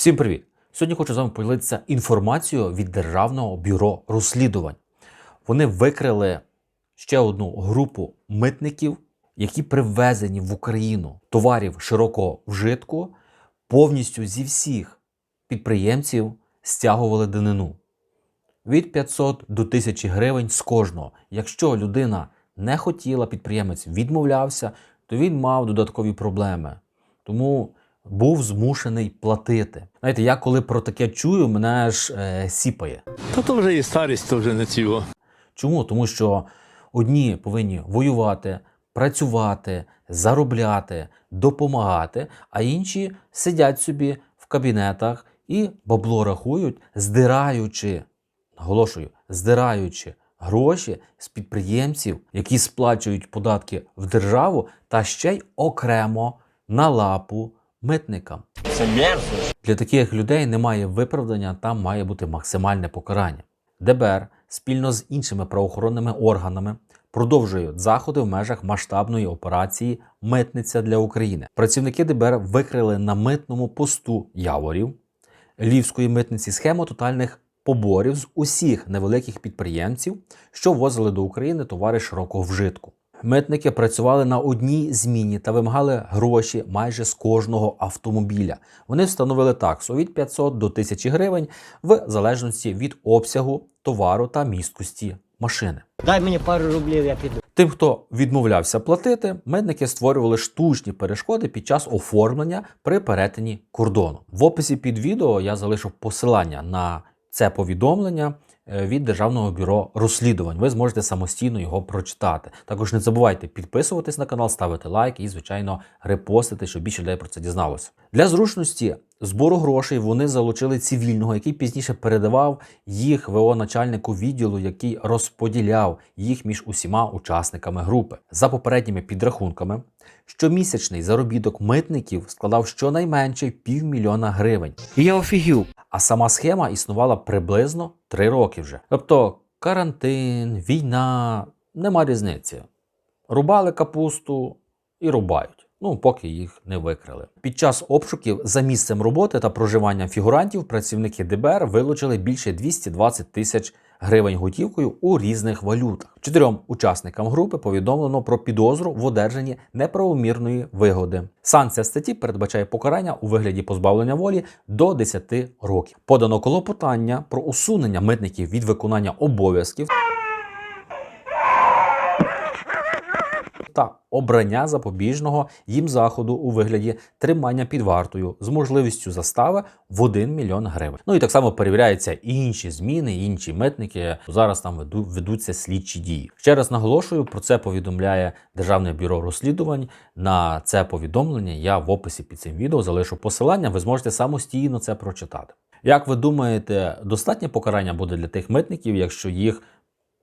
Всім привіт! Сьогодні хочу з вами поділитися інформацією від Державного бюро розслідувань. Вони викрили ще одну групу митників, які привезені в Україну товарів широкого вжитку, повністю зі всіх підприємців стягували данину від 500 до 1000 гривень з кожного. Якщо людина не хотіла, підприємець відмовлявся, то він мав додаткові проблеми. Тому був змушений платити. Знаєте, я коли про таке чую, мене ж е, сіпає. Та то вже і старість, то вже не цього. Чому? Тому що одні повинні воювати, працювати, заробляти, допомагати, а інші сидять собі в кабінетах і бабло рахують, здираючи, наголошую, здираючи гроші з підприємців, які сплачують податки в державу, та ще й окремо на лапу митникам. Це мерзость. Для таких людей немає виправдання, там має бути максимальне покарання. ДБР спільно з іншими правоохоронними органами продовжують заходи в межах масштабної операції Митниця для України. Працівники ДБР викрили на митному посту Яворів Львівської митниці схему тотальних поборів з усіх невеликих підприємців, що ввозили до України товари широкого вжитку. Митники працювали на одній зміні та вимагали гроші майже з кожного автомобіля. Вони встановили таксу від 500 до 1000 гривень в залежності від обсягу товару та місткості машини. Дай мені пару рублів, я піду. Тим, хто відмовлявся платити, митники створювали штучні перешкоди під час оформлення при перетині кордону. В описі під відео я залишив посилання на це повідомлення від Державного бюро розслідувань. Ви зможете самостійно його прочитати. Також не забувайте підписуватись на канал, ставити лайк і, звичайно, репостити, щоб більше людей про це дізналося. Для зручності збору грошей вони залучили цивільного, який пізніше передавав їх ВО начальнику відділу, який розподіляв їх між усіма учасниками групи. За попередніми підрахунками, щомісячний заробіток митників складав щонайменше півмільйона гривень. Я офігів. А сама схема існувала приблизно три роки вже. Тобто карантин, війна, нема різниці. Рубали капусту і рубають. Ну, поки їх не викрили. Під час обшуків за місцем роботи та проживання фігурантів працівники ДБР вилучили більше 220 тисяч гривень готівкою у різних валютах. Чотирьом учасникам групи повідомлено про підозру в одержанні неправомірної вигоди. Санкція статті передбачає покарання у вигляді позбавлення волі до 10 років. Подано клопотання про усунення митників від виконання обов'язків та обрання запобіжного їм заходу у вигляді тримання під вартою з можливістю застави в 1 мільйон гривень. Ну і так само перевіряються і інші зміни, інші митники. Зараз там веду, ведуться слідчі дії. Ще раз наголошую, про це повідомляє Державне бюро розслідувань. На це повідомлення я в описі під цим відео залишу посилання. Ви зможете самостійно це прочитати. Як ви думаєте, достатнє покарання буде для тих митників, якщо їх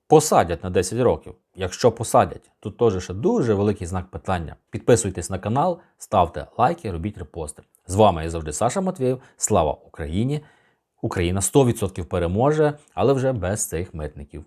посадять на 10 років. Якщо посадять, тут теж ще дуже великий знак питання. Підписуйтесь на канал, ставте лайки, робіть репости. З вами я завжди Саша Матвєєв. Слава Україні! Україна 100% переможе, але вже без цих митників.